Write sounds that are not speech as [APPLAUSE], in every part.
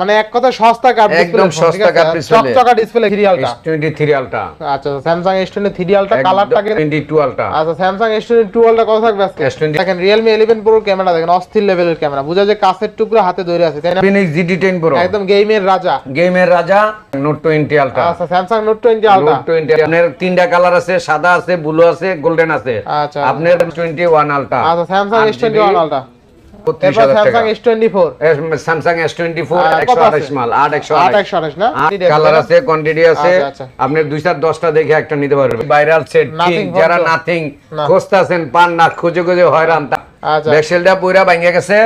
মানে এক কথা সস্তা কার্ড একদম সস্তা কার্ড ডিসপ্লে চকচকা ডিসপ্লে সিরিয়ালটা S23 আলটা আচ্ছা স্যামসাং S23 আলটা কালারটা কিন্তু 22 আলটা আচ্ছা স্যামসাং S22 আলটা কত থাকবে আজকে? S20 দেখেন Realme 11 Pro ক্যামেরা দেখেন অস্থির লেভেলের ক্যামেরা বুঝা যায় কাছের টুকরো হাতে ধরে আছে তাই না? Infinix GT10 Pro একদম গেমের রাজা। গেমের রাজা নোট 20 আলটা আচ্ছা স্যামসাং নোট 20 আলটা নোট 20 আপনার তিনটা কালার আছে সাদা আছে ব্লু আছে গোল্ডেন আছে। আচ্ছা। আপনার 21 আলটা আচ্ছা স্যামসাং S21 আলটা এরপর 35000 স্যামসাং টাকা। S24 স্যামসাং S24 আর কত আছে? 128 মাল 8 আট একশো আঠাশ না? কালার আছে কোয়ান্টিটি আছে আচ্ছা, আচ্ছা। আপনি দুই চার দশটা দেখে একটা নিতে পারবেন। ভাইরাল সেট যারা নাথিং খুঁজতেছেন পান না খুঁজে খুঁজে হয়রান আচ্ছা। ব্যাকসেলটা পুরা ভাঙে গেছে।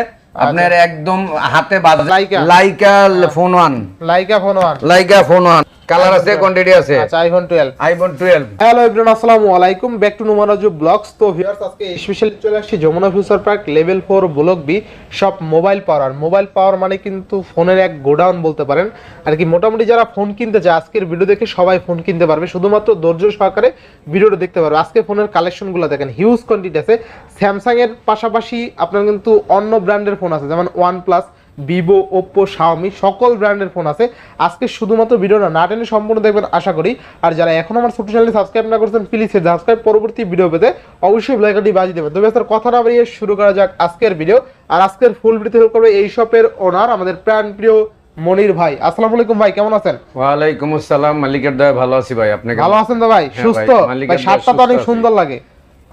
আপনার একদম হাতে Leica. Leica phone one Leica phone one Leica phone one colour আছে কোয়ান্টিটি আছে? আচ্ছা আইফোন 12 আইফোন 12 হ্যালো এভরিওয়ান আসসালামু আলাইকুম। ব্যাক টু নুমারাজু ব্লগস তো ভিউয়ার্স আজকে স্পেশালি চলে আসছি Jamuna future park level four block B সব মোবাইল পাওয়ার মোবাইল পাওয়ার মানে কিন্তু ফোনের এক গোডাউন বলতে পারেন। আর কি মোটামুটি যারা ফোন কিনতে চায় আজকের ভিডিও দেখে সবাই ফোন কিনতে পারবে। শুধুমাত্র ধৈর্য সহকারে ভিডিওটা দেখতে পারবে। আজকে ফোনের কালেকশনগুলো দেখেন হিউজ কোয়ান্টিটি আছে। স্যামসাং এর পাশাপাশি আপনার কিন্তু অন্য ব্র্যান্ডের ফোন আছে যেমন OnePlus Vivo Oppo Xiaomi সকল ব্র্যান্ডের ফোন আছে। আজকে শুধুমাত্র ভিডিওটা না টেনে সম্পূর্ণ দেখবেন আশা করি। আর যারা এখন আমার ছোট চ্যানেল সাবস্ক্রাইব না করছেন প্লিজ সাবস্ক্রাইব পরবর্তী ভিডিও পেতে অবশ্যই ব্লাইকটি বাজিয়ে দেবেন। তবে স্যার কথা না বাড়িয়ে শুরু করা যাক আজকের ভিডিও আর আজকের ফুল ভিডিও হেল্প করবে এই শপের ওনার আমাদের প্রাণ প্রিয় মনির ভাই। আসসালামু আলাইকুম ভাই কেমন আছেন? ওয়ালাইকুম আসসালাম মালিকের দয়া ভালো আছি ভাই। আপনি ভালো আছেন তো ভাই? হ্যাঁ সুস্থ? ভাই, শার্টটা তো অনেক সুন্দর লাগে।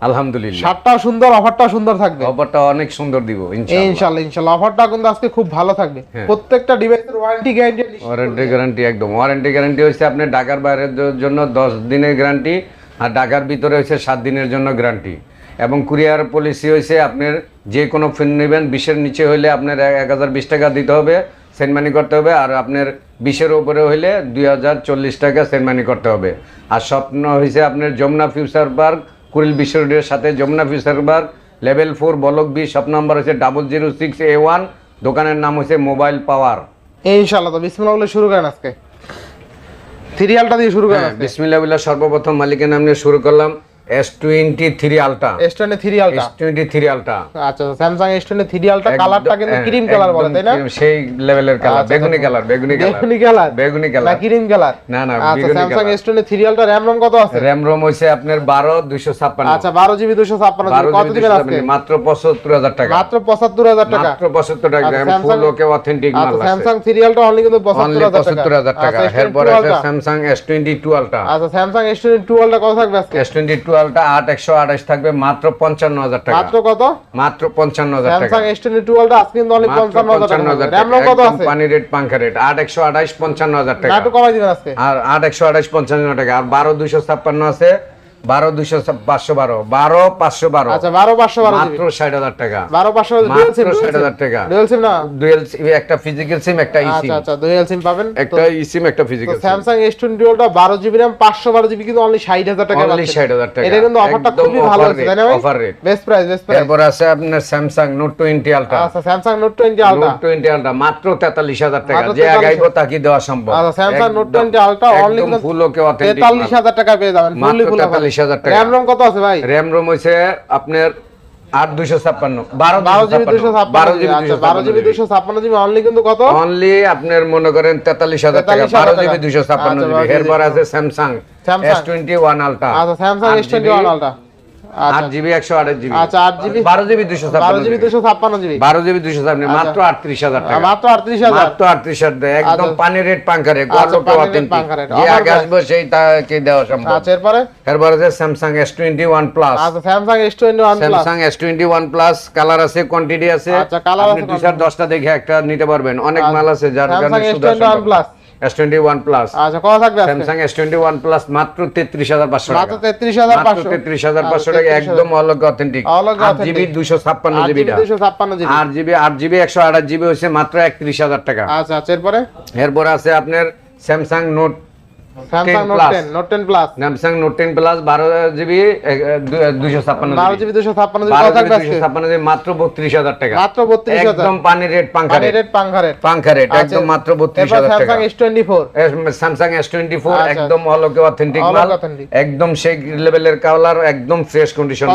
আলহামদুলিল্লাহ। শার্টটাও সুন্দর অফারটাও সুন্দর থাকবে। খবরটা অনেক সুন্দর দিব ইনশাআল্লাহ। অফারটা কিন্তু আজকে খুব ভালো থাকবে। হ্যাঁ। প্রত্যেকটা ডিভাইসের ওয়ারেন্টি গ্যারান্টি ওয়ারেন্টি গ্যারান্টি একদম। ওয়ারেন্টি গ্যারান্টি হচ্ছে আপনি ঢাকার বাইরের জন্য দশ দিনের গ্যারান্টি আর ঢাকার ভিতরে হচ্ছে সাত দিনের জন্য গ্যারান্টি এবং কুরিয়ার পলিসি হয়েছে আপনার যে কোনো ফোন নেবেন বিশের নিচে হইলে আপনার এক হাজার বিশ টাকা দিতে হবে সেন্ড মানি করতে হবে। আর আপনার বিশের উপরে হইলে দুই হাজার চল্লিশ টাকা সেন্ড মানি করতে হবে। আর স্বপ্ন হয়েছে আপনার যমুনা ফিউচার পার্ক কুড়িল বিশ্ব রোডের সাথে Jamuna server level four block B shop number হচ্ছে double zero six A one দোকানের নাম হচ্ছে মোবাইল পাওয়ার। ইনশাল্লাহ তো বিসমিল্লাহ বলে শুরু করেন আজকে। সিরিয়ালটা দিয়ে শুরু করেন হ্যাঁ বিসমিল্লাহ সর্বপ্রথম মালিকের নাম নিয়ে শুরু করলাম। S23 Ultra S23 Ultra S23 Ultra আচ্ছা স্যামসাং S23 আলট্রা কালারটা কিন্তু হ্যাঁ, ক্রিম কালার বলে তাই না? ক্রিম সেই লেভেলের কালার আচ্ছা, বেগুনি আচ্ছা। কালার বেগুনি কালার বেগুনি কালার বেগুনি কালার না ক্রিম কালার না না আচ্ছা Samsung S23 ultra RAM ROM কত আছে? RAM ROM হইছে আপনার 12 256 আচ্ছা 12 GB 256 কত দিবেন আজকে? মাত্র 75000 টাকা। মাত্র 75000 টাকা। মাত্র 75000 টাকা। RAM ফুল ওকে অথেন্টিক মাল আচ্ছা, আছে। স্যামসাং 3 আলট্রা অনলি কিন্তু 75000 টাকা। এরপর আছে স্যামসাং S22 আলট্রা আচ্ছা স্যামসাং S22 আলট্রা কত থাকবে আজকে? S22 টুয়েলভটা আট একশো আঠাশ থাকবে মাত্র পঞ্চান্ন হাজার টাকা। মাত্র কত? মাত্র পঞ্চান্ন হাজার টাকা। টুয়েলভটা আজকে কিন্তু অনেক পঞ্চান্ন হাজার টাকা। রেট পাঙ্খা রেট। আট একশো আঠাশ পঞ্চান্ন হাজার টাকা একটু কমাই দিবেন আজকে। আর আট একশো আঠাশ পঞ্চান্ন টাকা। আর বারো দুশো ছাপ্পান্ন আছে। বারো দুইশো পাঁচশো বারো। বারো পাঁচশো বারো। আচ্ছা বারো পাঁচশো বারো মাত্র ষাট হাজার টাকা। বারো পাঁচশো মাত্র 60,000 টাকা। ডুয়েল সিম না? ডুয়েল একটা ফিজিক্যাল সিম একটা আচ্ছা আচ্ছা ডুয়েল সিম পাবেন। একটা একটা physical SIM Samsung S twenty ওটা বারো জিবি র্যাম পাঁচশো বারো জিবি কিন্তু অনলি ষাট হাজার টাকা অনলি ষাট হাজার টাকা। এটা কিন্তু অফারটা খুবই ভালো আছে rate, তাই না ভাই? offer rate। Best price best price এরপর আছে আপনার স্যামসাং নোট টোয়েন্টি আলট্রা আচ্ছা Samsung Note twenty Ultra Note twenty Ultra মাত্র তেতাল্লিশ হাজার টাকা। যে আগাইবো তাকে দেওয়া সম্ভব। আচ্ছা Samsung Note twenty Ultra only একদম ফুল ওকে তেতাল্লিশ হাজার টাকা পেয়ে যাবেন ফুল 43,000 টাকা। র্যাম রম কত আছে ভাই? র্যাম রোম হয়েছে আপনার আট দুইশো ছাপ্পান্ন। বারো বারো জিবি ছাপ্পান্ন। বারো জিবি আচ্ছা বারো জিবি দুশো ছাপ্পান্ন জিবি অনলি কিন্তু কত? অনলি আপনার মনে করেন তেতাল্লিশ হাজার টাকা। বারো জিবি দুইশো ছাপ্পান্ন আচ্ছা, জিবি। এরপর আছে Samsung S twenty one Ultra আচ্ছা Samsung S twenty one Ultra আট আচ্ছা জিবি একশো আঠাশ জিবি। আচ্ছা, আট GB বারো জিবি দুশো বারো জিবি। জিবি দুশো ছাপ্পান্ন জিবি। বারো জিবি দুশো ছাপ্পান্ন মাত্র আটত্রিশ হাজার টাকা। মাত্র আটত্রিশ হাজার। মাত্র আটত্রিশ হাজার একদম আচ্ছা। পানি রেট পাঙ্কা রেট আচ্ছা, গল্প পানির rate অথেন্টিক পাঙ্কা rate। যে আগে আসবে সেই তাকে দেওয়া সম্ভব? আচ্ছা এরপরে? এরপর আছে Samsung S twenty one Plus আচ্ছা Samsung S twenty one Samsung S twenty one Plus colour আছে কোয়ান্টিটি আছে। আচ্ছা, আছে, দশটা দেখে একটা নিতে পারবেন। অনেক মাল আছে যার কারণে S21 Plus। S twenty one Plus আচ্ছা কত থাকবে প্লাস মাত্র তেত্রিশ হাজার পাঁচশো মাত্র টাকা। মাত্র পাঁচশো। তেত্রিশ হাজার পাঁচশো আচ্ছা, টাকা একদম অলগ অথেন্টিক অলগ আট জিবি আট জিবি একশো আঠাশ জিবি হচ্ছে মাত্র একত্রিশ হাজার টাকা। আচ্ছা আচ্ছা এরপরে? এরপর আছে আপনার Samsung Note Samsung Note Plus Samsung Note ten Plus বারো জিবি জিবি। কত থাকবে মাত্র টাকা। মাত্র একদম পানি রেট পাঙ্খা রেট। রেট পাঙ্খা রেট। পাঙ্খা রেট একদম মাত্র বত্রিশ হাজার টাকা। Samsung S twenty four Samsung S twenty four আচ্ছা। একদম অলকে অথেন্টিক মাল। একদম সেই লেভেলের কালার একদম ফ্রেশ কন্ডিশন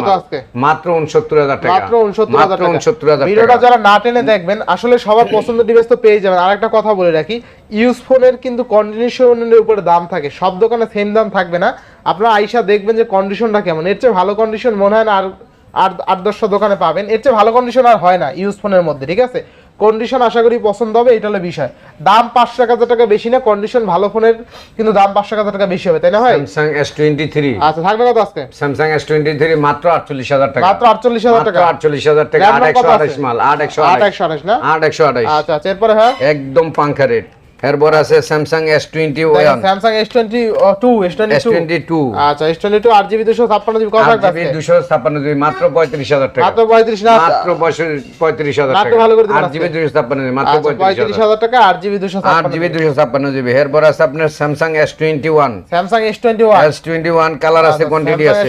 মাত্র উনসত্তর হাজার টাকা। মাত্র উনসত্তর হাজার মাত্র টাকা। ভিডিওটা যারা না টেনে দেখবেন আসলে সবার পছন্দের ডিভাইস তো পেয়ে যাবেন। আরেকটা কথা বলে রাখি ইউজ ফোনের কিন্তু কন্ডিশনের উপরে দাম থাকে। সব দোকানে সেম দাম থাকবে না। আপনারা আইসা দেখবেন যে কন্ডিশনটা কেমন। এর চেয়ে ভালো কন্ডিশন মনে হয় না আর আর আট দশটা দোকানে পাবেন। এর চেয়ে ভালো কন্ডিশন আর হয় না ইউজ ফোনের মধ্যে ঠিক আছে? কন্ডিশন আশা করি পছন্দ হবে এটা হলো বিষয়। দাম পাঁচশো এক হাজার টাকা বেশি না কন্ডিশন ভালো ফোনের কিন্তু দাম পাঁচশো এক হাজার টাকা বেশি হবে তাই না ভাই? স্যামসাং এস টোয়েন্টি থ্রি আচ্ছা থাকবে কত আজকে? স্যামসাং এস টোয়েন্টি থ্রি মাত্র আটচল্লিশ হাজার টাকা। মাত্র আটচল্লিশ হাজার টাকা। আটচল্লিশ হাজার টাকা আট একশো আঠাশ মাল আট একশো আট একশো আঠাশ না? আট একশো আঠাশ। আচ্ছা আচ্ছা এরপরে হ্যাঁ? একদম পাঙ্খা রেট এরপর আছে Samsung S twenty one Samsung S twenty two S twenty two আচ্ছা এস টোয়েন্টি টু আট জিবি দুশো ছাপ্পান্ন জিবি কত আট থাকবে দুশো ছাপ্পান্ন জিবি মাত্র পঁয়ত্রিশ হাজার টাকা। মাত্র পঁয়ত্রিশ না মাত্র পঁয়ত্রিশ হাজার মাত্র টাকা। ভালো করে আট জিবি দুশো ছাপ্পান্ন জিবি মাত্র আচ্ছা পঁয়ত্রিশ হাজার হাজার টাকা আট জিবি দুশো আট জিবি। দুশো ছাপ্পান্ন জিবি। এরপর আছে আপনার Samsung S twenty one Samsung S twenty one S twenty one colour আছে। কোয়ান্টিটি আছে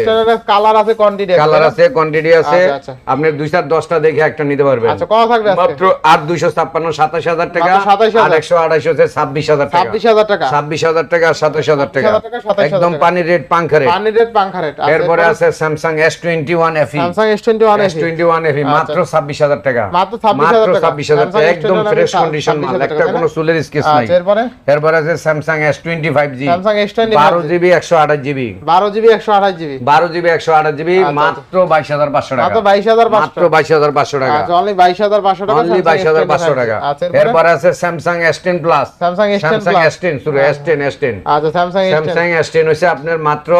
কালার আছে কোয়ান্টিটি কালার আছে কোয়ান্টিটি আছে। আচ্ছা, আচ্ছা। আপনি দুই চার দশটা দেখে একটা নিতে পারবেন। আচ্ছা কত থাকবে মাত্র আট দুইশো ছাপ্পান্ন সাতাশ হাজার টাকা। সাতাশ 27,000 আট একশো হচ্ছে ছাব্বিশ হাজার ছাব্বিশ হাজার টাকা। ছাব্বিশ হাজার টাকা সাতাশ হাজার টাকা। 27,000 টাকা, 27,000 একদম টাকা। রেট পাঙ্খা রেট। পানি রেট পাঙ্খা রেট। এরপরে আছে Samsung S twenty one FE Samsung S twenty one S twenty one FE মাত্র ছাব্বিশ হাজার টাকা। মাত্র 26,000 মাত্র টাকা। ছাব্বিশ হাজার টাকা। একদম ফ্রেশ কন্ডিশন মাল। একটা কোনো চুলের স্কেচ নাই। আচ্ছা এরপরে? এরপরে আছে Samsung S twenty five G Samsung S twenty বারো জিবি একশো আঠাশ জিবি বারো জিবি একশো আঠাশ জিবি বারো জিবি একশো আঠাশ জিবি আচ্ছা, মাত্র বাইশ হাজার পাঁচশো টাকা। মাত্র বাইশ হাজার মাত্র বাইশ হাজার পাঁচশো টাকা। আচ্ছা অনলি বাইশ হাজার পাঁচশো টাকা অনলি বাইশ হাজার পাঁচশো টাকা। আচ্ছা এরপরে? আছে Samsung S ten Plus Samsung Samsung Plus S ten শুরু এস টেন এস টেন আচ্ছা Samsung S ten Samsung S ten হচ্ছে আপনার মাত্র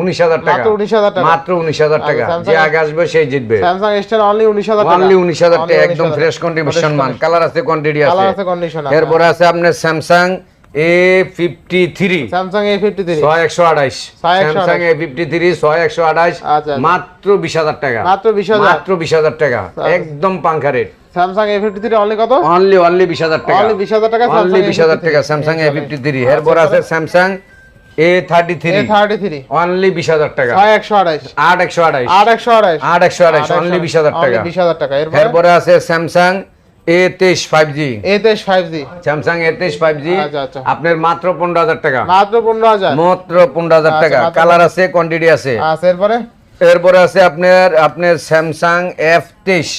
উনিশ হাজার টাকা। মাত্র 19,000 টাকা। মাত্র উনিশ হাজার আচ্ছা, টাকা। যে আগে আসবে সেই জিতবে। স্যামসাং এস টেন অনলি উনিশ হাজার টাকা। অনলি উনিশ হাজার Only টাকা একদম ফ্রেশ কন্ডিশন মাল। কালার আছে কোয়ান্টিটি কালার আছে। আছে কন্ডিশন এরপরে আছে আপনার Samsung A fifty three Samsung A fifty three ছয় একশো আঠাইশ 6128 স্যামসাং এ ফিফটি থ্রি ছয় একশো আঠাইশ আচ্ছা, আচ্ছা। মাত্র বিশ হাজার টাকা। মাত্র 20,000 মাত্র বিশ হাজার টাকা। একদম পাঙ্খা rate Samsung A fifty three only কত? অনলি অনলি বিশ হাজার টাকা। অনলি বিশ হাজার টাকা অনলি বিশ হাজার টাকা স্যামসাং এ ফিফটি থ্রি এরপর আছে Samsung A thirty three thirty three only বিশ হাজার টাকা। ছয় একশো আঠাইশ আট একশো আঠাইশ আট একশো আঠাইশ আট একশো আঠাইশ অনলি বিশ হাজার টাকা। বিশ হাজার টাকা। এরপরে? আছে স্যামসাং এ তেইশ ফাইভ জি এ তেইশ ফাইভ জি স্যামসাং এ তেইশ ফাইভ জি আচ্ছা, আচ্ছা। আপনার মাত্র পনেরো হাজার টাকা। মাত্র পনেরো হাজার। মাত্র পনেরো হাজার টাকা। কালার আছে কোয়ান্টিটি আছে। আচ্ছা এরপরে? এরপরে আছে আপনার আপনার স্যামসাং এফ তেইশ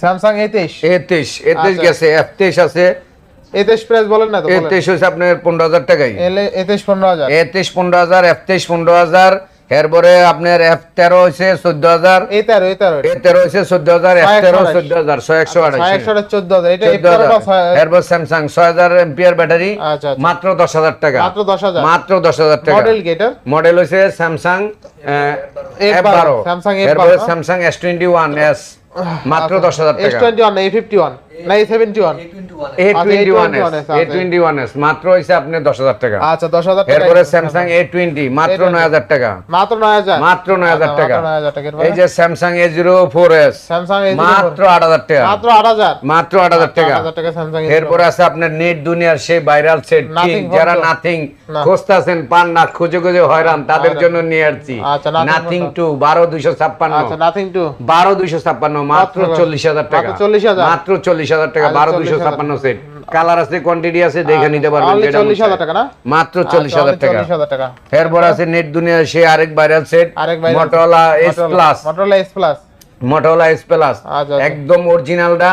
স্যামসাং এ তেইশ এ তেইশ এ তেইশ। গেছে এফ তেইশ আছে। এ তেইশ প্রাইস বলেন না তো এ হচ্ছে আপনার পনেরো হাজার টাকাই। এলে পনেরো হাজার। এ পনেরো হাজার এফ তেইশ পনেরো হাজার এরপরে আপনার এফ তেরো হচ্ছে চোদ্দ হাজার। এ তেরো এ তেরো এ তেরো হচ্ছে চোদ্দ হাজার এফ ছয় তেরো চোদ্দ হাজার ছয় একশো আঠাশ চোদ্দ হাজার ছয়- এরপর স্যামসাং ছয় হাজার এমপিআর ব্যাটারি আচ্ছা আচ্ছা। মাত্র দশ হাজার টাকা। মাত্র দশ হাজার। মাত্র দশ হাজার টাকা। মডেল গেটার মডেল হচ্ছে স্যামসাং এফ F12, বারো। Samsung F12 এরপরে Samsung S twenty one S মাত্র দশ হাজার টাকা। Twenty one A fifty one না A seventy one A twenty one S A21S, A twenty one S মাত্র হচ্ছে আপনার দশ টাকা। আচ্ছা দশ হাজার টাকা এরপরে স্যামসাং এ মাত্র নয় হাজার টাকা। মাত্র নয় হাজার। মাত্র নয় হাজার টাকা মাত্র নয় হাজার টাকা। এরপরে? এই যে Samsung A zero four S Samsung A মাত্র আট হাজার টাকা। মাত্র আট হাজার। মাত্র আট হাজার টাকা। আট হাজার টাকা স্যামসাং এরপরে আছে আপনার নেট দুনিয়ার সেই ভাইরাল সেট যারা নাথিং। খুঁজতেছেন পান না খুঁজে খুঁজে হয়রান তাদের জন্য নিয়ে আসছি। আচ্ছা, নাথিং টু বারো দুইশো ছাপ্পান্ন। আচ্ছা বারো দুইশো ছাপ্পান্ন মাত্র চল্লিশ হাজার টাকা। মাত্র 40,000 মাত্র চল্লিশ হাজার টাকা আচ্ছা, বারো দুইশো ছাপ্পান্ন সেট কালার আছে কোয়ান্টিটি আছে দেখে নিতে পারবেন মাত্র চল্লিশ হাজার টাকা। চল্লিশ হাজার টাকা। এরপর আছে নেট দুনিয়া সে আরেক viral set Motorola S plus Motorola S plus Motorola S plus আচ্ছা, আচ্ছা। একদম অরিজিনালটা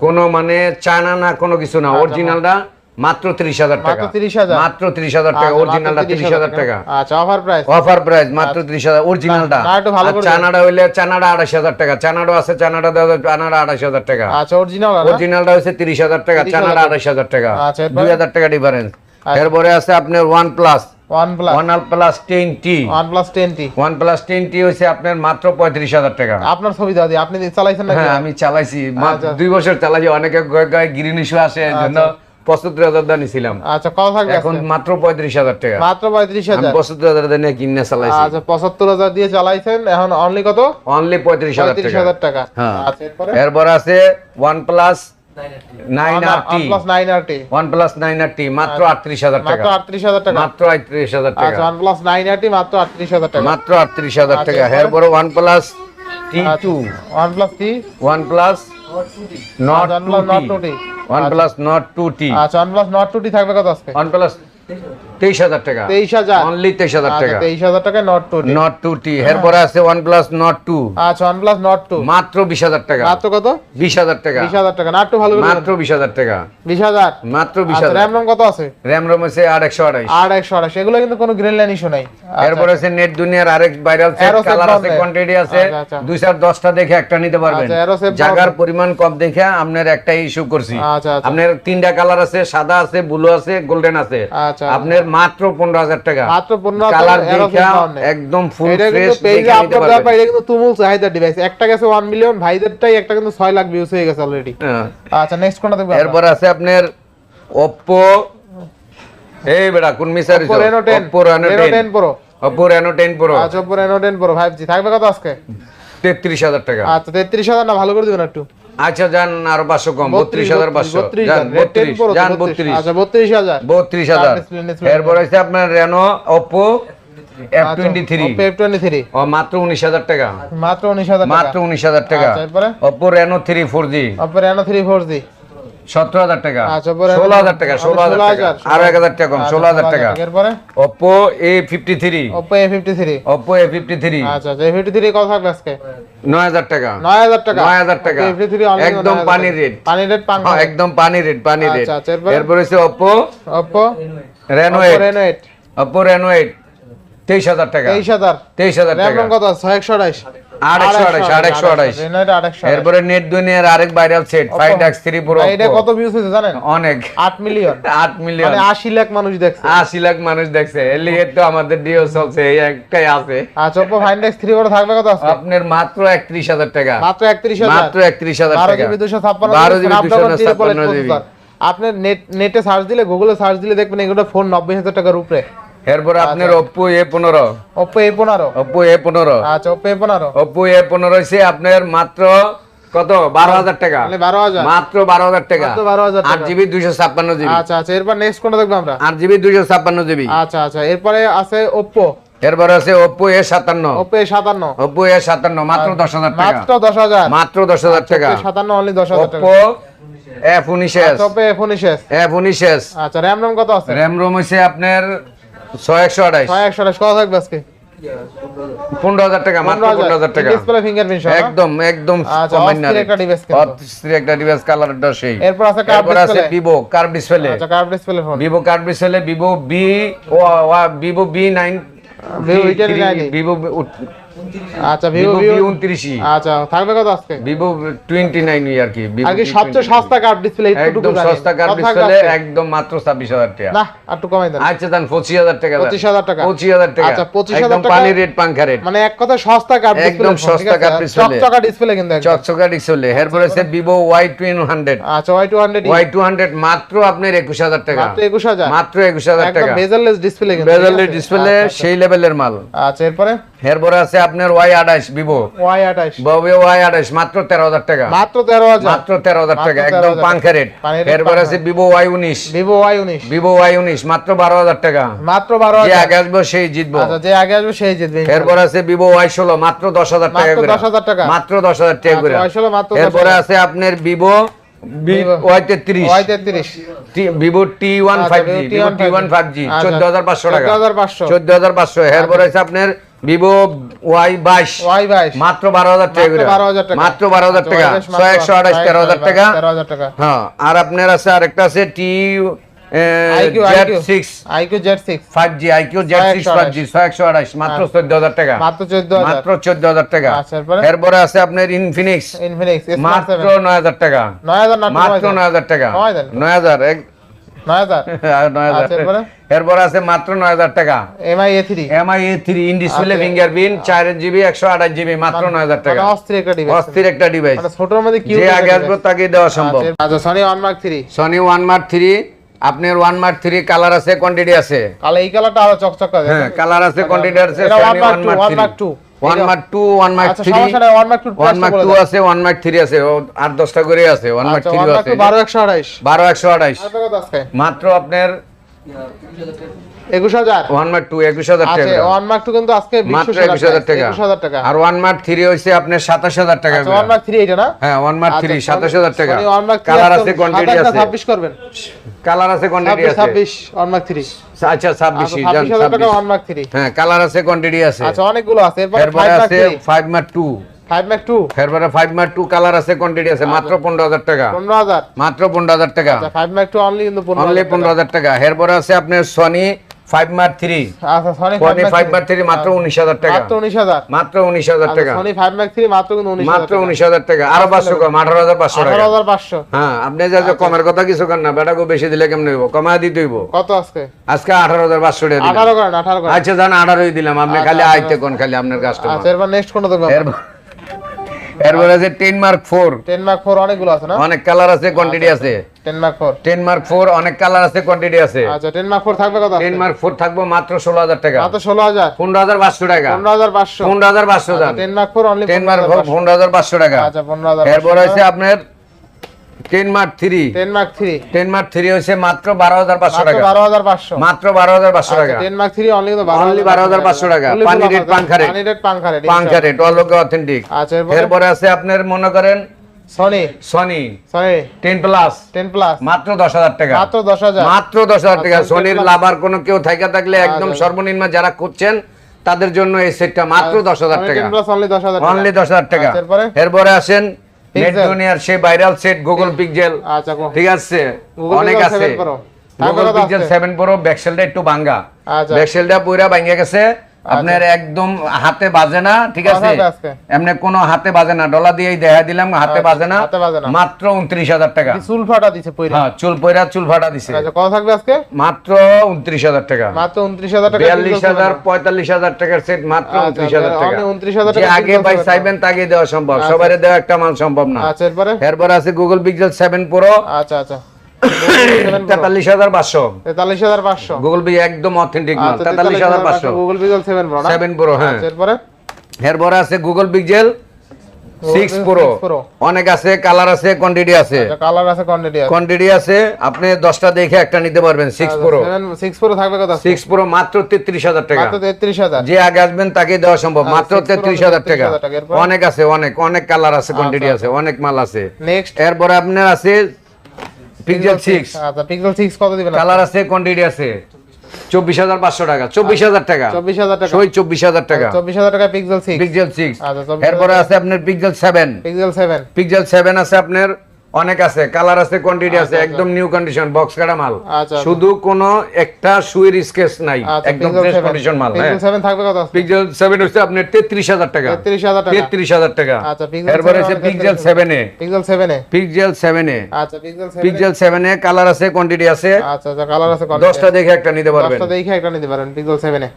কোনো মানে চায়না না কোনো কিছু না। অরিজিনালটা মাত্র ত্রিশ হাজার টাকা। মাত্র 30,000 মাত্র ত্রিশ হাজার টাকা আচ্ছা, অরিজিনালটা মাত্র ত্রিশ হাজার টাকা। আচ্ছা অফার প্রাইস অফার প্রাইস মাত্র ত্রিশ হাজার অরিজিনালটা চানাডা হইলে চানাডা আড়াইশ হাজার টাকা। চানাডা আছে চানাডা চানাডা আড়াইশ হাজার টাকা। আচ্ছা অরিজিনাল অরিজিনালটা তিরিশ হাজার টাকা চানাডা আড়াইশ হাজার টাকা। আচ্ছা, এরপরে? দুই হাজার টাকা ডিফারেন্স আচ্ছা। এরপরে আছে আপনার ওয়ান প্লাস আপনার মাত্র পঁয়ত্রিশ হাজার টাকা। আপনার ছবি দাদি আপনি চালাইছেন নাকি? হ্যাঁ আমি চালাইছি। আচ্ছা। দুই বছর চালাইছি অনেকে গ্রিন ইস্যু আসে জন্য পঁচাত্তর হাজার দাম নিছিলাম। আচ্ছা কত থাকবে এখন মাত্র পঁয়ত্রিশ হাজার টাকা। মাত্র পঁয়ত্রিশ হাজার? পঁচাত্তর হাজার দাম নিয়ে কিনে চালাইছি। আচ্ছা পঁচাত্তর হাজার দিয়ে চালাইছেন এখন অনলি কত? অনলি পঁয়ত্রিশ হাজার পঁয়ত্রিশ টাকা হাজার টাকা। হ্যাঁ। আচ্ছা এরপর? আছে one plus nine R T OnePlus 9RT one plus nine R T মাত্র আটত্রিশ হাজার টাকা। মাত্র 38000 টাকা। মাত্র আটত্রিশ হাজার টাকা। আচ্ছা OnePlus 9RT মাত্র 38000 টাকা। মাত্র আটত্রিশ হাজার আচ্ছা, টাকা এরপরে? One plus T two OnePlus 3 one plus Nord আচ্ছা, OnePlus 2T one plus Nord two T আচ্ছা OnePlus Nord 2T থাকবে কত আজকে? 1 প্লাস তেইশ হাজার টাকা। 23000 অনলি তেইশ হাজার টাকা। 23000 টাকা Nord 2T not two T. এরপরে আছে ওয়ান প্লাস নট টু আচ্ছা OnePlus Nord 2 মাত্র বিশ হাজার টাকা। মাত্র কত? বিশ হাজার টাকা। 20000 টাকা। Nord 2 ভালো মাত্র বিশ হাজার টাকা। 20000 মাত্র বিশ হাজার। RAM ROM কত আছে? র্যাম রোম আছে আট একশো আড়াইশ। আর 128 এগুলো কিন্তু কোনো গ্রিন লাইন ইস্যু নাই। এরপরে আছে নেট দুনিয়ার আরেক ভাইরাল সেট কালার আছে কোয়ান্টিটি আছে। দুই চার দশটা দেখে একটা নিতে পারবেন। Aero set জায়গার পরিমাণ কম দেখে আপনার একটা ইস্যু করছি। আচ্ছা, আচ্ছা। আপনার তিনটা কালার আছে সাদা আছে ব্লু আছে গোল্ডেন আছে। আচ্ছা। আপনার মাত্র পনেরো হাজার টাকা। মাত্র 15,000 কালার দেখা একদম ফুল ফ্রেশ পেজে আপলোড দেওয়ার পর কিন্তু তুমুল চাহিদা ডিভাইস একটা গেছে 1 মিলিয়ন ভাইদেরটাই একটা কিন্তু 6 লাখ ভিউজ হয়ে গেছে অলরেডি। আচ্ছা নেক্সট কোনটা এরপর আছে আপনার Oppo এই বেটা কোন মিসার Oppo Reno 10 Oppo Reno Reno 10 10 Pro Oppo Reno 10 Pro আচ্ছা Oppo Reno 10 Pro 5G থাকবে কত আজকে? 33000 টাকা। আচ্ছা 33000 না ভালো করে দিবেন একটু। আচ্ছা যান আরও 500 কম 32500 32 যান 32 যান 32 32000 বত্রিশ হাজার। Display, display। এরপর আছে আপনার Reno Oppo F twenty three Oppo F23 ও মাত্র উনিশ হাজার টাকা। মাত্র 19000 টাকা মাত্র উনিশ হাজার টাকা। আচ্ছা, Reno three four G Oppo Reno 3 4G সতেরো হাজার টাকা। আচ্ছা, ষোলো হাজার টাকা ষোলো হাজার টাকা। আরও এক হাজার টাকা কম আচ্ছা, ষোলো হাজার টাকা। Oppo A fifty three Oppo A53 Oppo A fifty three আচ্ছা আচ্ছা A53 কত থাকবে আজকে? নয় হাজার টাকা। 9000 টাকা? 9,000 টাকা। A53 only একদম পানি rate। পানি রেট। পান হ্যাঁ, একদম পানি রেট পানি রেট। আচ্ছা, আচ্ছা, এরপরে? হচ্ছে Oppo Oppo? Reno eight Reno 8 Oppo Reno eight তেইশ হাজার টাকা। 23000 তেইশ হাজার টাকা। কত আছে? 628 আট একশো আড়াইশ আট একশো আড়াইশ Reno 8 828 এরপরে নেট দুনিয়ার আরেক viral set five X three pro এটা কত ভিউজ হয়েছে জানেন? অনেক। 8 মিলিয়ন আট [LAUGHS] মিলিয়ন 80 লাখ মানুষ দেখছে। আশি লাখ মানুষ দেখছে। এর লিগে তো আমাদের ডিও চলছে এই একটাই আছে। আচ্ছা Oppo Find X3 করে থাকবে কত আজকে? আপনার মাত্র একত্রিশ হাজার টাকা। মাত্র 31000 মাত্র একত্রিশ হাজার 12 টাকা। জিবি 256 বারো জিবি দুশো ছাপ্পান্ন জিবি। আপনি নেট নেটে সার্চ দিলে গুগলে সার্চ দিলে দেখবেন এগুলো ফোন 90000 টাকার উপরে। এরপরে আপনার ওপ্পো এ পনেরো। Oppo A15 ওপ্পো এ পনেরো। আচ্ছা Oppo A15 ওপ্পো এ পনেরো হচ্ছে আপনার মাত্র কত? বারো হাজার টাকা। মানে 12000 মাত্র বারো হাজার টাকা। মাত্র 12,000 আট জিবি দুইশো ছাপ্পান্ন জিবি। আচ্ছা আচ্ছা এরপর নেক্সট কোনটা দেখব আমরা? আট জিবি দুইশো ছাপ্পান্ন জিবি। আচ্ছা আচ্ছা এরপরে আছে Oppo এরপরে আছে ওপ্পো এ সাতান্ন। Oppo A57 ওপ্পো এ সাতান্ন মাত্র দশ হাজার টাকা। মাত্র 10000 মাত্র দশ হাজার টাকা। A57 অনলি 10000 টাকা। ওপ্পো এফ উনিশ আচ্ছা, Oppo A19s এফ উনিশ আচ্ছা RAM ROM কত আছে? র্যাম রোম হচ্ছে আপনার ছয় একশো আঠাইশ 128 কত থাকবে আজকে? পনেরো হাজার টাকা মাত্র পনেরো হাজার। টাকা। ডিসপ্লে ফিঙ্গারপ্রিন্ট একদম একদম আচ্ছা, অস্থির একটা ডিভাইস অস্থির একটা ডিভাইস কালারটা সেই। এরপর আছে কার্ভ এরপর আছে ভিভো কার্ভ ডিসপ্লে আচ্ছা curve display phone Vivo curve display Vivo B ও Vivo B nine Vivo Vivo আচ্ছা ভিভো বি উনত্রিশই আচ্ছা থাকবে কত আজকে? ভিভো টোয়েন্টি নাইন আর কি Vivo আর কি সবচেয়ে সস্তা কার্ভ ডিসপ্লে একদম সস্তা কার্ভ ডিসপ্লে একদম মাত্র ছাব্বিশ হাজার টাকা। না একটু কমাই দেন। আচ্ছা দেন পঁচিশ হাজার টাকা দেন। 25,000 টাকা। পঁচিশ হাজার টাকা। আচ্ছা, 25,000 একদম টাকা- পানি রেট পাঙ্খা রেট মানে এক কথা সস্তা ডিসপ্লে একদম সস্তা কার্ভ display। চকচকা ডিসপ্লে কিন্তু। চকচকা ডিসপ্লে এরপরে ভিভো ওয়াই টুয়েন হান্ড্রেড আচ্ছা Y200 ওয়াই টু হান্ড্রেড মাত্র আপনার একুশ হাজার টাকা। মাত্র 21000 মাত্র একুশ হাজার টাকা। বেজারলেস ডিসপ্লে ডিসপ্লে সেই লেভেলের মাল। আচ্ছা এরপরে? এরপরে আছে আপনার ওয়াই আঠাশ ভিভো। Y28 ববে ওয়াই আঠাশ মাত্র তেরো হাজার টাকা। মাত্র 13000 মাত্র তেরো হাজার টাকা একদম পাঙ্খা রেট এরপরে আছে ভিভো ওয়াই উনিশ। ভিভো Y19 ভিভো ওয়াই উনিশ মাত্র বারো হাজার টাকা। মাত্র যে আগে আসব সেই জিতবো। আচ্ছা যে আগে আসবে সেই জিতবে এরপর আছে ভিভো ওয়াই ষোলো মাত্র দশ হাজার টাকা করে। 10,000 টাকা। মাত্র দশ হাজার টাকা করে। আচ্ছা, Y16 মাত্র এরপরে আছে আপনার ভিভো Vivo- ওয়াই তেত্রিশ। Y33 ভিভো টি ওয়ান আচ্ছা, five G Vivo T one five G. চোদ্দ হাজার পাঁচশো টাকা। 14,500 চোদ্দ হাজার পাঁচশো। এরপরে আছে আপনার ভিভো ওয়াই বাইশ। Y22 মাত্র বারো হাজার টাকা মাত্র করে। 12,000 টাকা। মাত্র বারো হাজার টাকা। ছয় একশো আঠাশ তেরো হাজার টাকা। 13,000 টাকা। হ্যাঁ আর আপনার আছে আরেকটা আছে T IQ Z IQ six IQ Z6 five G IQ Z six five G ছয় একশো আঠাশ। মাত্র চোদ্দ হাজার টাকা। মাত্র 14000 মাত্র চোদ্দ হাজার টাকা। আচ্ছা, এরপরে? আছে আপনার ইনফিনিক্স মাত্র নয় হাজার টাকা। 9000 না মাত্র নয় হাজার। টাকা। নয় হাজার? এরপরে? এরপর আছে মাত্র নয় হাজার টাকা। MI A3 MI A three in আচ্ছা। ফিঙ্গারপ্রিন্ট চার জিবি একশো আঠাশ জিবি মাত্র নয় হাজার টাকা। মানে অস্থির একটা ডিভাইস অস্থির একটা ডিভাইস মানে মধ্যে কি যে আগে আসব তাকে দেওয়া সম্ভব। আচ্ছা Sony 1 Mark 3 Sony one Mark three আপনার ওয়ান মার্ক থ্রি কালার আছে কোয়ান্টিটি আছে। এই কালারটা আরও চকচক হ্যাঁ কালার আছে কোয়ান্টিটি আছে এটা 1 Sony Mark one Mark 1 Mark three 2 one Mark two one Mark three one Mark two আছে ওয়ান মার্ক থ্রি আছে আট দশটা করে আছে ওয়ান মার্ক থ্রি আছে। বারো একশো আড়াইশ বারো একশো আর আজকে মাত্র আপনার একুশ হাজার? ওয়ান মার্ক টু একুশ হাজার টাকা। ওয়ান মার্ক টু কিন্তু আজকে মাত্র একুশ হাজার টাকা। একুশ হাজার টাকা। আর ওয়ান মার্ক থ্রি হয়েছে আপনার সাতাশ হাজার টাকা আচ্ছা ওয়ান মার্ক থ্রি এটা না? হ্যাঁ ওয়ান মার্ক থ্রি আচ্ছা, সাতাশ হাজার টাকা। ওয়ান মার্ক কালার আছে কোয়ান্টিটি আছে। ছাব্বিশ করবেন? কালার আছে কোয়ান্টিটি আছে। ছাব্বিশ ওয়ান মার্ক থ্রি আচ্ছা ছাব্বিশ আচ্ছা ছাব্বিশ হাজার টাকা ওয়ান মার্ক থ্রি হ্যাঁ কালার আছে কোয়ান্টিটি আছে। আচ্ছা অনেকগুলো আছে। এরপরে ফাইভ মার্ক আছে five Mark two five Mark two এরপরে ফাইভ মার্ক টু কালার আছে কোয়ান্টিটি আছে। মাত্র পনেরো হাজার টাকা। পনেরো হাজার। মাত্র পনেরো হাজার টাকা। ফাইভ মার্ক টু অনলি কিন্তু অনলি পনেরো হাজার টাকা। এরপরে আছে আপনার সনি ফাইভ মার্ক থ্রি আচ্ছা Sony Sony five Mark three মাত্র উনিশ হাজার টাকা। মাত্র উনিশ হাজার। মাত্র উনিশ হাজার আচ্ছা টাকা। সনি ফাইভ মার্ক থ্রি মাত্র উনিশ মাত্র উনিশ হাজার টাকা। আরও পাঁচশো কম আঠারো হাজার পাঁচশো আঠারো হাজার পাঁচশো। হ্যাঁ আপনি যা যা কমের কথা কিছু করেন না বেটাকে বেশি দিলে কেমন হইব? কমায় দিতে হইব? কত আজকে? আজকে আঠারো হাজার পাঁচশো টাকা। আঠারো করেন আঠারো আচ্ছা জান আঠারোই দিলাম। আপনি আচ্ছা, খালি আইতে কোন খালি আপনার কাস্টমার আচ্ছা এরপর নেক্সট এরপরে আছে ten Mark four ten Mark four অনেকগুলো আছে না? অনেক কালার আছে কোয়ান্টিটি আছে। Mark four ten Mark four অনেক কালার আছে কোয়ান্টিটি আছে। আচ্ছা টেন মার্ক ফোর থাকবে কত? টেন মার্ক ফোর থাকব মাত্র টাকা। মাত্র মার্ক অনলি মার্ক আচ্ছা এরপর আপনার মার্ক মার্ক মার্ক মাত্র টাকা। মাত্র মার্ক থ্রি অনলি কিন্তু Only 12,500 টাকা। পানি রেট, পানি রেট অথেন্টিক আচ্ছা এরপরে আছে আপনার মনে করেন Sony Sony Sony ten plus ten plus মাত্র দশ হাজার টাকা। মাত্র দশ হাজার। মাত্র দশ হাজার টাকা। আচ্ছা, সনির লাভার কোনো কেউ থাকা থাকলে একদম আচ্ছা। সর্বনিম্ন যারা করছেন তাদের জন্য এই সেটটা মাত্র দশ হাজার টাকা। অনলি দশ হাজার টাকা। আচ্ছা, এরপরে? আসেন নেট সেই ভাইরাল সেট গুগল পিক্সেল আচ্ছা ঠিক আছে? অনেক আছে। গুগল পিক্সেল আছে। সেভেন প্রো ব্যাকসেলটা একটু ভাঙ্গা। আচ্ছা। ব্যাকসেলটা পুরা ভাঙ্গে গেছে। আপনার একদম হাতে বাজে না ঠিক আছে? এমনি কোনো হাতে বাজে না ডলা দিয়েই দেখা দিলাম হাতে আচ্ছা, বাজে না হাতে বাজে না। মাত্র উনত্রিশ হাজার টাকা। চুল ফাটা দিছে হ্যাঁ চুল পয়রা চুল ফাটা দিছে। আচ্ছা কত থাকবে আজকে? মাত্র উনত্রিশ হাজার টাকা। মাত্র উনত্রিশ হাজার টাকা বিয়াল্লিশ হাজার পঁয়তাল্লিশ হাজার টাকার সেট মাত্র আচ্ছা, উনত্রিশ হাজার টাকা। 29,000 যে টাকা আগে ভাই 7 চাইবেন তাকে দেওয়া সম্ভব। সবাই দেওয়া একটা মাল সম্ভব না। আচ্ছা এরপরে? এরপর আছে গুগল পিক্সেল সেভেন প্রো আচ্ছা আচ্ছা। [LAUGHS] তেতাল্লিশ হাজার পাঁচশো। তেতাল্লিশ হাজার পাঁচশো। গুগল পি একদম অথেন্টিক মাল আচ্ছা তেতাল্লিশ হাজার পাঁচশো। Google Pixel seven pro seven pro হ্যাঁ। আচ্ছা, এরপরে? আছে গুগল পিক্সেল সিক্স প্রো অনেক আছে কালার আছে কোয়ান্টিটি আছে। আচ্ছা কালার আছে কোয়ান্টিটি আছে। কোয়ান্টিটি আছে আপনি দশটা দেখে একটা নিতে পারবেন সিক্স প্রো সিক্স প্রো থাকবে কত সিক্স প্রো মাত্র তেত্রিশ হাজার টাকা। তেত্রিশ হাজার। যে আগে আসবেন তাকে দেওয়া সম্ভব। আচ্ছা, মাত্র 6 তেত্রিশ হাজার টাকা। 33,000 টাকা। এরপর? অনেক আছে অনেক অনেক কালার আছে কোয়ান্টিটি আছে অনেক মাল আছে। নেক্সট এরপরে আপনার আছে পিক্সেল সিক্স আচ্ছা পিক্সেল সিক্স কত দিবেন কালার আছে কোয়ান্টিটি আছে। চব্বিশ হাজার পাঁচশো টাকা চব্বিশ হাজার টাকা। চব্বিশ হাজার টাকা। সই চব্বিশ হাজার টাকা। চব্বিশ হাজার টাকা পিক্সেল সিক্স পিক্সেল সিক্স আচ্ছা, এরপরে আছে আপনার Pixel seven Pixel seven Pixel seven আছে আপনার অনেক আছে কালার আছে কোয়ান্টিটি আছে একদম নিউ কন্ডিশন বক্স কাটা মাল। আচ্ছা। শুধু কোনো একটা সুইর স্কেচ নাই আচ্ছা একদম ফ্রেশ কন্ডিশন মাল হ্যাঁ। পিক্সেল সেভেন থাকবে কত? পিক্সেল সেভেন হচ্ছে আপনার তেত্রিশ হাজার টাকা। তেত্রিশ হাজার টাকা। তেত্রিশ হাজার টাকা। আচ্ছা, এরপরে 7 আছে পিক্সেল 33 সেভেনে পিক্সেল সেভেনে পিক্সেল সেভেনে আচ্ছা পিক্সেল সেভেন পিক্সেল সেভেনে কালার আছে কোয়ান্টিটি আছে। আচ্ছা আচ্ছা কালার আছে দশটা দেখে একটা নিতে পারবেন। দশটা দেখে একটা নিতে পারেন পিক্সেল সেভেনে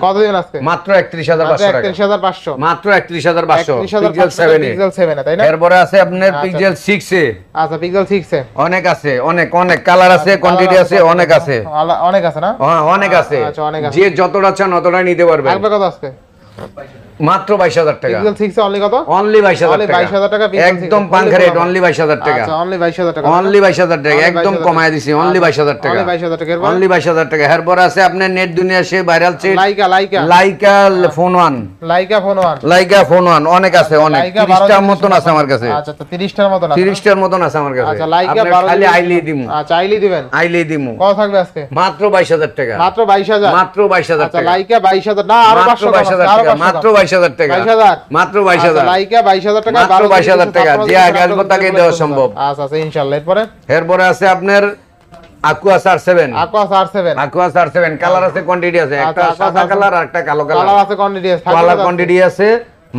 কত আজকে? মাত্র একত্রিশ হাজার পাঁচশো টাকা। একত্রিশ হাজার পাঁচশো। মাত্র একত্রিশ হাজার পাঁচশো। একত্রিশ হাজার পিক্সেল 7 এ। তাই না? এরপরে আছে আপনার পিক্সেল সিক্সে আচ্ছা পিক্সেল সিক্সে অনেক আছে অনেক অনেক কালার আছে কোয়ান্টিটি আছে অনেক আছে। অনেক আছে না? হ্যাঁ, অনেক আছে। আচ্ছা, অনেক আছে। যে যতটা চান অতটাই নিতে পারবেন। একবার কত আজকে? মাত্র বাইশ হাজার টাকা পিক্সেল সিক্সে অনলি কত অনলি বাইশ হাজার Only টাকা 22,000 টাকা একদম পাঙ্খা রেট অনলি বাইশ হাজার টাকা আচ্ছা অনলি বাইশ হাজার টাকা অনলি বাইশ হাজার টাকা একদম 22,000 কমায় দিছি অনলি বাইশ হাজার টাকা অনলি বাইশ হাজার টাকা এরপর অনলি বাইশ হাজার টাকা এরপর আছে আপনার নেট দুনিয়া সে viral set Leica Leica Leica phone one Leica phone one Leica phone one অনেক আছে অনেক তিরিশটার মতন আছে আমার কাছে আচ্ছা তিরিশটার মতন আছে তিরিশটার মতন আছে আমার কাছে আচ্ছা লাইকা খালি আইলি দিমু আচ্ছা আইলি দিবেন আইলি দিমু কত থাকবে আজকে মাত্র বাইশ হাজার টাকা মাত্র বাইশ হাজার মাত্র বাইশ হাজার আচ্ছা টাকা লাইকা বাইশ হাজার না আরও বাইশ হাজার টাকা মাত্র বাইশ হাজার টাকা। 22,000 মাত্র বাইশ আচ্ছা, হাজার। লাইকা বাইশ হাজার টাকা মাত্র 22,000 টাকা, যে আগে আসব তাকে দেওয়া সম্ভব। আচ্ছা আচ্ছা ইনশাল্লাহ। এরপরে? এরপরে আছে আপনার Aquos R seven Aquos R seven Aquos R seven colour আছে কোয়ান্টিটি আছে। একটা সাদা কালার আর একটা কালো কালার কালার আছে কোয়ান্টিটি আছে। কালার কোয়ান্টিটি আছে।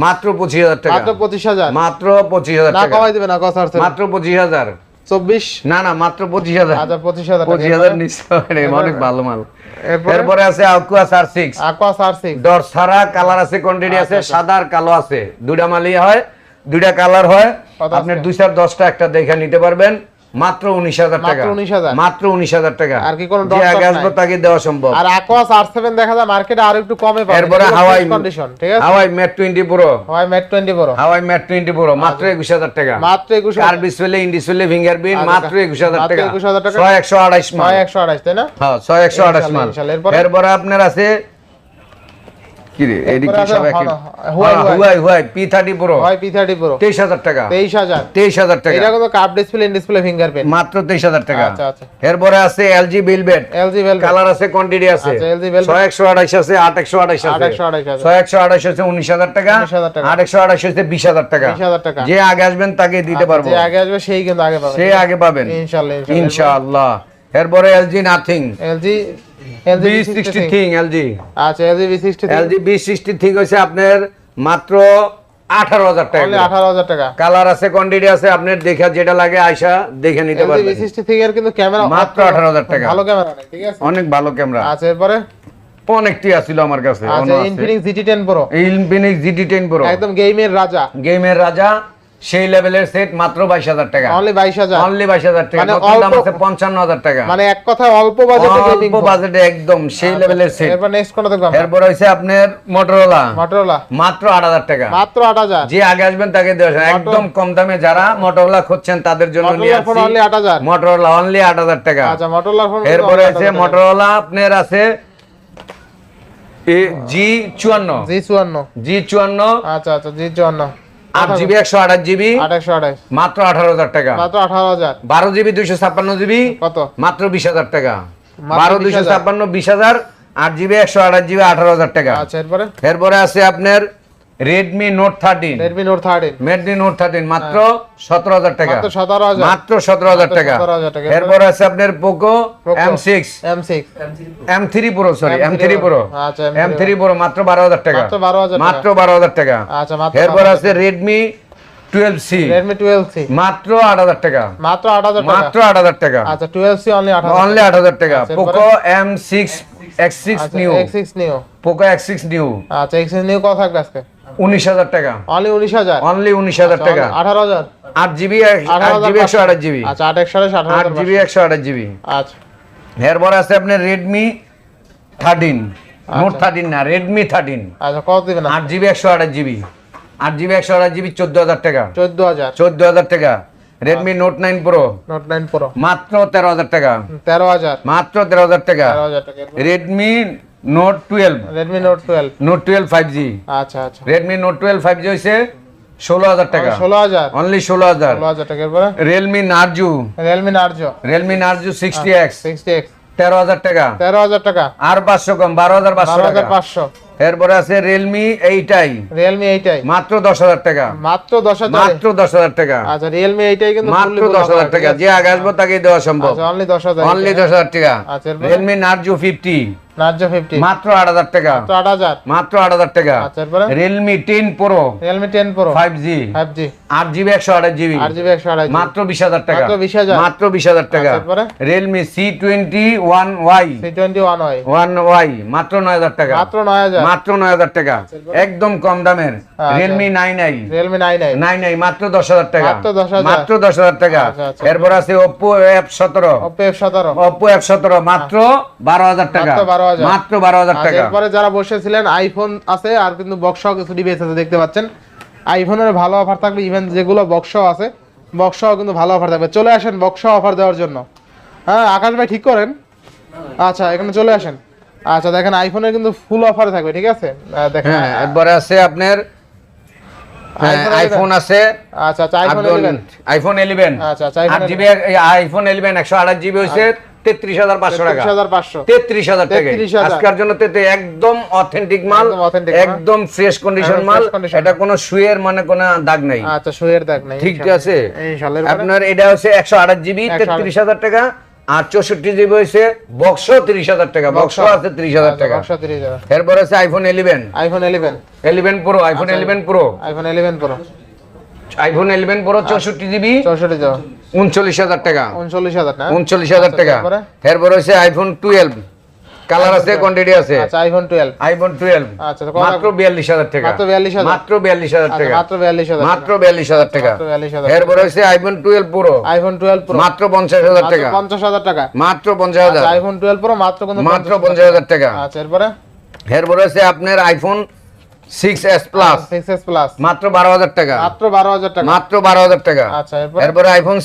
মাত্র পঁচিশ হাজার টাকা। মাত্র পঁচিশ হাজার। মাত্র পঁচিশ হাজার টাকা। কমাই দিবেন আকোয়াস আর সেভেন মাত্র পঁচিশ হাজার। চব্বিশ? না না মাত্র পঁচিশ হাজার। আচ্ছা পঁচিশ হাজার পঁচিশ হাজার অনেক ভালো মাল। এরপরে? আছে আকুয়া সার সিক্স আকুয়া আর সিক্স ডর সারা কালার আছে কোয়ান্টিটি আচ্ছা, আছে সাদা আর কালো আছে। দুইটা মালই হয় দুইটা কালার হয়। আপনি? দুই চার দশটা একটা দেখে নিতে পারবেন। মাত্র উনিশ হাজার টাকা। মাত্র 19,000 মাত্র উনিশ হাজার টাকা। আর কি কোনো আসব তাকে দেওয়া সম্ভব। আর আকোয়াস আর সেভেন দেখা যায় মার্কেটে আরও একটু কমে এরপরে হাওয়াই কন্ডিশন ঠিক আছে? Huawei Mate twenty pro Huawei Mate twenty pro Huawei Mate twenty pro মাত্র একুশ হাজার টাকা। মাত্র একুশ curve display in display fingerprint আচ্ছা, মাত্র একুশ হাজার টাকা। 21,000 টাকা। ছয় একশো আড়াইশ ছয় একশো আঠাশ তাই না? হ্যাঁ ছয় একশো আঠাশ মাল? এরপরে আপনার আছে কি রে এদিকে এরপরে আছে সব একই হলো- Huawei, Huawei. Huawei Huawei P thirty pro হয় পি থার্টি প্রো তেইশ হাজার টাকা। তেইশ হাজার। তেইশ হাজার টাকা। এটা কিন্তু curve display in display fingerprint মাত্র তেইশ হাজার টাকা। আচ্ছা, আচ্ছা। এরপরে আছে LG Velvet LG Velvet colour আছে কোয়ান্টিটি আছে। আচ্ছা, LG ছয় একশো আঠাইশ আছে আট একশো আঠাইশ আছে। ছয় একশো আঠাইশ আছে উনিশ হাজার টাকা। 19,000 টাকা। আট একশো আঠাইশ হচ্ছে বিশ হাজার টাকা। 20,000 টাকা। যে আগে আসবেন তাকে দিতে পারব। যে আগে আসবে সেই কিন্তু আগে পাবে সে আগে পাবেন। ইনশাআল্লাহ এরপরে LG nothing LG LG V ThinQ LG আচ্ছা LG V sixty LG V sixty ThinQ হচ্ছে আপনার মাত্র আঠারো হাজার টাকা আঠারো হাজার টাকা। কালার আছে কোয়ান্টিটি আছে আপনার দেখা যেটা লাগে আয়সা দেখে নিতে পারবেন। সিক্সটি থ্রি এর কিন্তু ক্যামেরা মাত্র 18,000 টাকা। ভালো ক্যামেরা ঠিক আছে? অনেক ভালো ক্যামেরা আচ্ছা এরপরে? অনেকটি আছিল আমার কাছে আচ্ছা Infinix GT ten pro Infinix GT ten pro একদম গেমের রাজা। গেমের রাজা। সেই লেভেলের সেট মাত্র বাইশ হাজার টাকা। অনলি বাইশ হাজার। অনলি বাইশ হাজার টাকা। মানে দাম আছে পঞ্চান্ন হাজার টাকা। মানে এক কথায় অল্প বাজেটে গেমিং অল্প বাজেটে একদম সেই লেভেলের সেট এরপর নেক্সট কোন দেখব আমরা এরপর আপনার মোটরোলা মটোরোলা মাত্র আট হাজার টাকা। মাত্র আট হাজার। যে আগে আসবেন তাকে দেওয়া একদম কম দামে যারা মোটরোলা খুঁজছেন তাদের জন্য নিয়ে আসছি। অনলি আট হাজার। মোটরোলা অনলি আট হাজার টাকা। আচ্ছা মটোরোলার ফোন এরপরে আছে মোটরোলা আপনার আছে জি চুয়ান্ন। জি চুয়ান্ন। জি চুয়ান্ন। আচ্ছা আচ্ছা জি চুয়ান্ন। আট জিবি একশো আঠাশ জিবি মাত্র আঠারো হাজার টাকা। মাত্র আঠারো হাজার। বারো জিবি দুইশো ছাপ্পান্ন জিবি কত? মাত্র বিশ হাজার টাকা। বারো দুইশো ছাপ্পান্ন বিশ হাজার আট জিবি একশো আঠাশ জিবি আঠারো হাজার টাকা। আচ্ছা এরপরে? এরপরে আছে আপনার Redmi Note thirteen Redmi Note thirteen Redmi Note thirteen মাত্র সতেরো হাজার টাকা মাত্র সতেরো হাজার মাত্র সতেরো হাজার মাত্র টাকা 17,000 টাকা। এরপর আছে আপনার Poco Poco। M six M six M three pro sorry M M3 three pro আচ্ছা, M3 এম থ্রি প্রো মাত্র বারো হাজার টাকা মাত্র 12,000 টাকা। মাত্র বারো হাজার টাকা আচ্ছা মাত্র এরপর আছে Redmi twelve C Redmi twelve C মাত্র আট হাজার টাকা মাত্র আট হাজার টাকা মাত্র আট হাজার টাকা আচ্ছা টুয়েলভ সি অনলি আট হাজার অনলি আট হাজার টাকা আচ্ছা, Poco M six X six new X six Neo Poco X six new আচ্ছা এক্স সিক্স নিও কত থাকবে আজকে উনিশ হাজার টাকা। অনলি উনিশ হাজার? অনলি উনিশ হাজার টাকা। আঠারো হাজার? আট জিবি আট জিবি একশো আঠাশ জিবি। আচ্ছা আট একশো আট জিবি একশো আঠাশ জিবি। আচ্ছা। এরপর আছে আপনার রেডমি থার্টিন নোট থার্টিন না রেডমি থার্টিন আচ্ছা কত দিবেন আট জিবি একশো আঠাশ জিবি। আট জিবি একশো আঠাশ জিবি চোদ্দ হাজার টাকা। চোদ্দ হাজার। চোদ্দ হাজার টাকা। Redmi Note nine pro Note nine pro মাত্র তেরো হাজার টাকা। তেরো হাজার। মাত্র তেরো হাজার টাকা। Redmi Note twelve Redmi Note twelve Note twelve five G আচ্ছা আচ্ছা। Redmi Note twelve five G হয়েছে ষোলো হাজার টাকা। ষোলো হাজার। অনলি ষোলো হাজার। ষোলো হাজার টাকা এরপরে? Realme Narzo Realme Narzo Realme Narzo sixty X sixty X তেরো হাজার টাকা। তেরো হাজার টাকা। আর পাঁচশো কম বারো হাজার পাঁচশো হাজার পাঁচশো। এরপরে আছে রিয়েলমি এইটাই রিয়েলমি এইটাই মাত্র দশ হাজার টাকা। মাত্র দশ হাজার। মাত্র দশ হাজার টাকা। আচ্ছা রিয়েলমি এইটাই কিন্তু মাত্র দশ হাজার টাকা। যে আগে আসব তাকে দেওয়া সম্ভব। আচ্ছা অনলি দশ হাজার। অনলি দশ হাজার টাকা। আচ্ছা? রিয়েলমি নার্জু ফিফটি নার্জো মাত্র আট হাজার টাকা। মাত্র টাকা। আচ্ছা এরপরে? মাত্র বিশ হাজার টাকা। মাত্র 20,000 মাত্র বিশ হাজার টাকা। এরপরে? মাত্র টাকা। মাত্র মাত্র একদম কম দামের। Realme nine i Realme nine i নাই নাই মাত্র দশ হাজার টাকা। মাত্র 10,000 মাত্র দশ হাজার টাকা। এরপর আছে ওপ্পো এফ সতেরো। ওপো এফ সতেরো। ওপ্পো এফ সতেরো মাত্র বারো হাজার টাকা। মাত্র 12,000 মাত্র বারো হাজার আর টাকা। এরপরে যারা বসেছিলেন আইফোন আছে আর কিন্তু বক্স কিছু ডিভাইস আছে দেখতে পাচ্ছেন। আইফোনের ভালো অফার থাকবে ইভেন যেগুলো বক্স আছে বক্স কিন্তু ভালো অফার থাকবে। চলে আসেন বক্স অফার দেওয়ার জন্য। হ্যাঁ আকাশ ভাই ঠিক করেন? আচ্ছা এখানে চলে আসেন। আচ্ছা দেখেন আইফোনের কিন্তু ফুল অফার থাকবে ঠিক আছে? দেখেন। হ্যাঁ এরপরে আছে আপনার আইফোন আছে আচ্ছা আচ্ছা আইফোন ইলেভেন আইফোন ইলেভেন আচ্ছা, আচ্ছা, আইফোন ইলেভেন একশো আঠাশ জিবি হয়েছে তেত্রিশ হাজার পাঁচশো টাকা। তেত্রিশ হাজার টাকা। 33,000 আজকের জন্য একদম অথেন্টিক মাল একদম ফ্রেশ কন্ডিশন একদম মাল। এটা কোনো শুয়ের মানে কোনো দাগ নাই। আচ্ছা শুয়ের দেখ নাই ঠিক আছে? আপনার এটা হচ্ছে একশো আঠাশ জিবি 128 তেত্রিশ হাজার টাকা। আর চৌষট্টি জিবি হয়েছে বক্স তিরিশ হাজার টাকা। বক্স আছে তিরিশ হাজার টাকা। এরপর আছে iPhone eleven iPhone eleven eleven pro iPhone. Eleven pro iPhone eleven pro iPhone eleven pro চৌষট্টি জিবি। চৌষট্টি উনচল্লিশ হাজার টাকা। উনচল্লিশ হাজার উনচল্লিশ আচ্ছা, টাকা। এরপর হচ্ছে আইফোন টুয়েলভ কালার আছে কোয়ান্টিটি আছে। আচ্ছা আইফোন আইফোন আচ্ছা, মাত্র হাজার টাকা। মাত্র 42,000 মাত্র বিয়াল্লিশ হাজার টাকা। মাত্র বিয়াল্লিশ হাজার মাত্র বিয়াল্লিশ হাজার টাকা। 42,000 iPhone twelve pro iPhone twelve pro মাত্র পঞ্চাশ হাজার টাকা। পঞ্চাশ হাজার টাকা। মাত্র পঞ্চাশ হাজার। আচ্ছা আইফোন টুয়েলভ প্রো মাত্র মাত্র পঞ্চাশ হাজার টাকা। আচ্ছা এরপরে? এরপরে হচ্ছে আপনার iPhone six S plus six plus মাত্র বারো হাজার টাকা মাত্র মাত্র আচ্ছা এরপরে আইফোন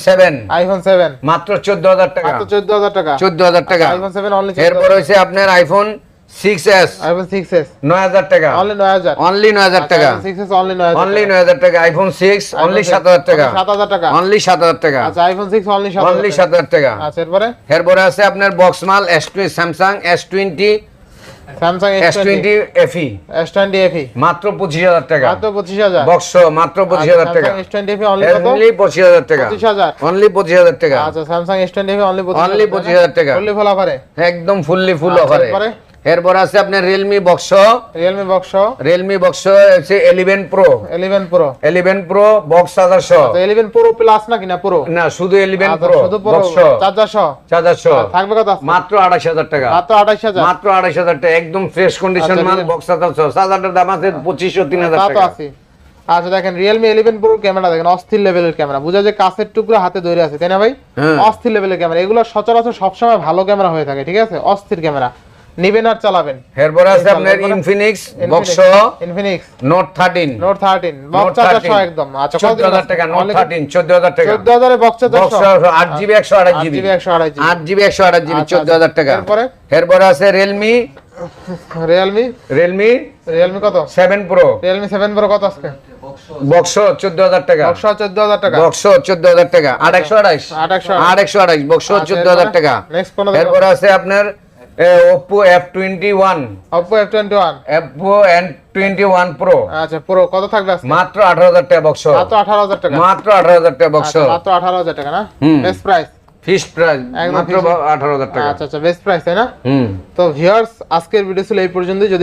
মাত্র টাকা মাত্র টাকা টাকা অনলি এরপরে আপনার iPhone six iPhone six S নয় হাজার টাকা অনলি টাকা অনলি অনলি টাকা আইফোন অনলি টাকা অনলি আচ্ছা আইফোন অনলি টাকা আচ্ছা এরপরে এরপরে আছে আপনার বক্স মাল S Samsung S twenty Samsung S twenty FE S twenty FE মাত্র পঁচিশ হাজার টাকা। মাত্র পঁচিশ হাজার। বক্স মাত্র পঁচিশ হাজার টাকা। এস টোয়েন্টি এফি অনলি কত? অনলি পঁচিশ হাজার টাকা। পঁচিশ হাজার। অনলি পঁচিশ হাজার টাকা। আচ্ছা Samsung S twenty FE only Only 25,000 টাকা। ফুললি ফুল অফারে একদম ফুললি ফুল আচ্ছা, অফারে এরপরে? আছে আপনার Realme box Realme box Realme box হচ্ছে eleven pro eleven pro eleven pro box চার্জারশো eleven pro plus নাকি না প্রো না শুধু এলিভেন আচ্ছা, প্রো শুধু প্রো বক্স চার্জার সহ? চার্জারশো থাকবে কত? মাত্র আড়াইশ হাজার টাকা। মাত্র আঠাশ হাজার? মাত্র আড়াইশ হাজার টাকা। একদম ফ্রেশ কন্ডিশন আচ্ছা, মাল ঠিক আছে। বক্স চার্জারশো চার্জারটার দাম আছে পঁচিশশো তিন হাজার তা তো টাকা। আছে। আচ্ছা দেখেন রিয়েলমি ইলেভেন প্রো ক্যামেরা দেখেন অস্থির লেভেলের ক্যামেরা। বুঝা যায় কাছের টুকরো হাতে ধরে আছে তাই না ভাই? হ্যাঁ। অস্থির লেভেলের ক্যামেরা। এগুলো সচরাচর সবসময় ভালো ক্যামেরা হয়ে থাকে ঠিক আছে? অস্থির ক্যামেরা। নিবেন আর চালাবেন। এরপর আছে আপনার Infinix box Infinix Note thirteen Note thirteen Note box charger একদম। আচ্ছা চোদ্দ হাজার টাকা নোট থার্টিন চোদ্দ হাজার টাকা। চোদ্দ হাজারে বক্স চার্জার বক্স সহ? আট জিবি একশো আঠাশ জিবি জিবি একশো আড়াই জিবি আট জিবি একশো আঠাশ জিবি আচ্ছা, চোদ্দ হাজার টাকা। এরপরে? এরপরে আছে রিয়েলমি রিয়েলমি রিয়েলমি রিয়েলমি কত? Seven pro Realme seven pro কত আজকে? বক্স চোদ্দ হাজার টাকা। বক্স চোদ্দ হাজার টাকা। বক্স চোদ্দ হাজার টাকা। বক্স আচ্ছা, চোদ্দ হাজার এরপরে? টাকা। Next কোনটা দেখো? এরপরে আছে আপনার Oppo F twenty one Oppo F twenty one Oppo N twenty one pro আচ্ছা প্রো কত থাকবে আজকে? মাত্র আঠারো হাজার টাকা বক্স মাত্র আঠারো হাজার টাকা। মাত্র আঠারো হাজার টাকা বক্স আচ্ছা, মাত্র আঠারো হাজার টাকা না। বেস্ট প্রাইস ফিক্সড প্রাইস মাত্র। আঠারো হাজার টাকা। আচ্ছা আচ্ছা বেস্ট প্রাইস তাই না? হুম। তো ভিউয়ার্স আজকের ভিডিও ছিল এই পর্যন্তই। যদি